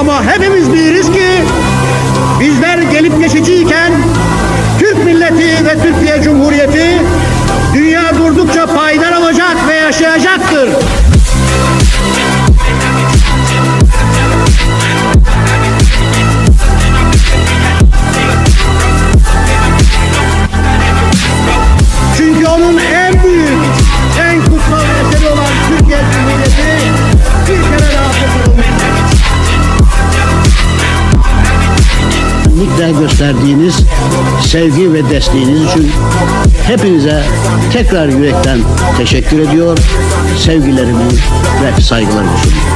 Ama hepimiz biliriz ki bizler gelip geçiciyken Türk milleti ve Türkiye Cumhuriyeti dünya durdukça payidar olacak ve yaşayacaktır. Çünkü onun en büyük, Özellikle gösterdiğiniz sevgi ve desteğiniz için hepinize tekrar yürekten teşekkür ediyor. Sevgilerimi ve saygılarımı sunuyorum.